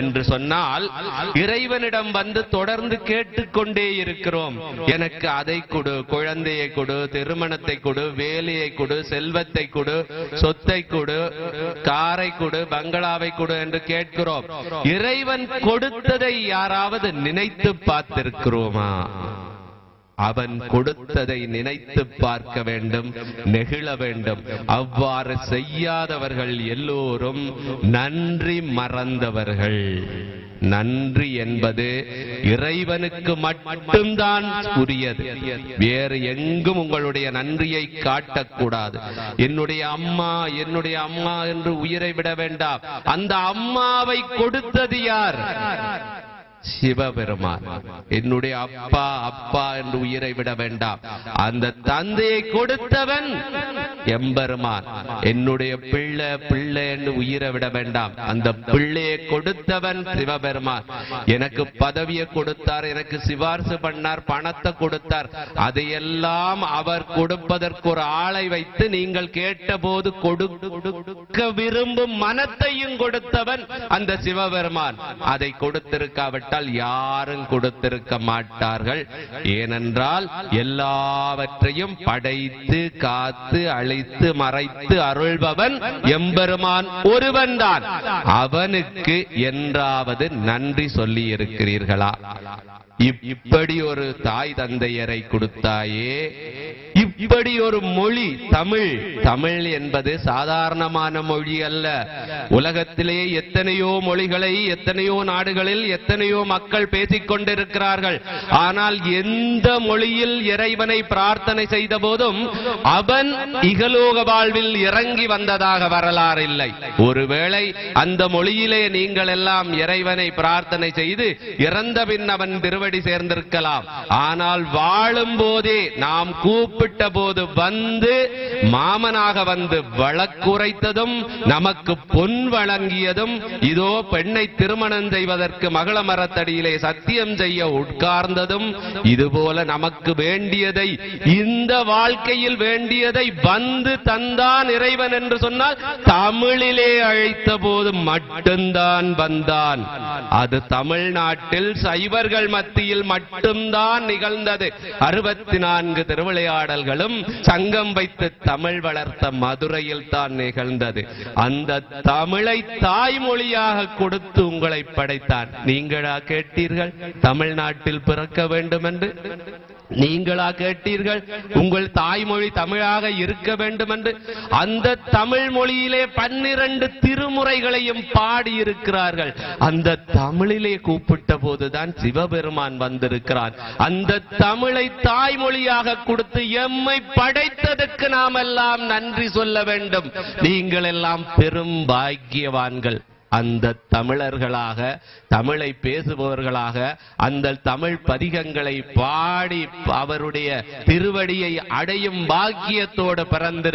என்று சொன்னால் இறைவனிடம் வந்து தொடர்ந்து கேட்டுக்கொண்டே இருக்கிறோம். எனக்கு அதை கொடு குழந்தையை கொடு திருமணத்தை கொடு வேலையை கொடு செல்வத்தை கொடு சொத்தை கொடு காரை கொடு பங்களாவை கொடு என்று கேட்கிறோம். இறைவன் கொடுத்ததை யாராவது நினைத்து பார்த்திருக்கிறோமா? அவன் கொடுத்ததை நினைத்து பார்க்க வேண்டும் நெகிழ வேண்டும். அவ்வாறு செய்யாதவர்கள் எல்லோரும் நன்றி மறந்தவர்கள். நன்றி என்பது இறைவனுக்கு மட்டும்தான் உரியது. வேறு எங்கும் உங்களுடைய நன்றியை காட்டக்கூடாது. என்னுடைய அம்மா என்னுடைய அம்மா என்று உயிரை விட வேண்டாம். அந்த அம்மாவை கொடுத்தது யார்? சிவபெருமான். என்னுடைய அப்பா அப்பா என்று உயிரை விட வேண்டாம். அந்த தந்தையை கொடுத்தவன் எம்பெருமான். என்னுடைய பிள்ளை பிள்ளை என்று உயிரை விட வேண்டாம். அந்த பிள்ளையை கொடுத்தவன் சிவபெருமான். எனக்கு பதவியை கொடுத்தார் எனக்கு சிபார்சு பண்ணார் பணத்தை கொடுத்தார். அதையெல்லாம் அவர் கொடுப்பதற்கு ஒரு ஆளை வைத்து நீங்கள் கேட்டபோது கொடுக்க விரும்பும் மனத்தையும் கொடுத்தவன் அந்த சிவபெருமான். அதை கொடுத்திருக்காவிட்டால் யாரும் கொடுத்திருக்க மாட்டார்கள். ஏனென்றால் எல்லாவற்றையும் படைத்து காத்து அழைத்து மறைத்து அருள்பவன் எம்பெருமான் ஒருவன்தான். அவனுக்கு என்றாவது நன்றி சொல்லி இருக்கிறீர்களா இப்படி ஒரு தாய் தந்தையரை கொடுத்தாயே இப்படி ஒரு மொழி தமிழ். தமிழ் என்பது சாதாரணமான மொழி அல்ல. உலகத்திலே எத்தனையோ மொழிகளை எத்தனையோ நாடுகளில் எத்தனையோ மக்கள் பேசிக் கொண்டிருக்கிறார்கள். ஆனால் எந்த மொழியில் இறைவனை பிரார்த்தனை செய்த போதும் அவன் இகலோக வாழ்வில் இறங்கி வந்ததாக வரலாறு இல்லை. ஒருவேளை அந்த மொழியிலே நீங்கள் எல்லாம் இறைவனை பிரார்த்தனை செய்து இறந்த பின் அவன் திருவடி சேர்ந்திருக்கலாம். ஆனால் வாழும் போதே நாம் கூப்பிட்ட போது வந்து மாமனாக வந்து வழக்குரைத்ததும் நமக்கு பொன் வழங்கியதும் இதோ பெண்ணை திருமணம் செய்வதற்கு மகள மரத்தடியிலே சத்தியம் செய்ய உட்கார்ந்ததும் இதுபோல நமக்கு வேண்டியதை இந்த வாழ்க்கையில் வேண்டியதை வந்து தந்தான் இறைவன் என்று சொன்னால் தமிழிலே அழைத்த போது மட்டும்தான் வந்தான். அது தமிழ்நாட்டில் சைவர்கள் மத்தியில் மட்டும்தான் நிகழ்ந்தது. அறுபத்தி நான்கு திருவிளையாடல்கள் திருவிளையாடல்களும் சங்கம் வைத்து தமிழ் வளர்த்த மதுரையில் தான் நிகழ்ந்தது. அந்த தமிழை தாய்மொழியாக கொடுத்து உங்களை படைத்தான் நீங்களா கேட்டீர்கள்? தமிழ்நாட்டில் பிறக்க வேண்டும் என்று நீங்களா கேட்டீர்கள்? உங்கள் தாய்மொழி தமிழாக இருக்க வேண்டும் என்று அந்த தமிழ் மொழியிலே பன்னிரண்டு திருமுறைகளையும் பாடியிருக்கிறார்கள். அந்த தமிழிலே கூப்பிட்ட போதுதான் சிவபெருமான் வந்திருக்கிறான் அந்த தமிழை தாய்மொழியாக கொடுத்து எம் நம்மை படைத்ததற்கு நாம் எல்லாம் நன்றி சொல்ல வேண்டும். நீங்கள் எல்லாம் பெரும் பாக்கியவான்கள். அந்த தமிழர்களாக தமிழை பேசுபவர்களாக அந்த தமிழ் பதிகங்களை பாடி அவருடைய திருவடியை அடையும் பாக்கியத்தோடு பிறந்திரு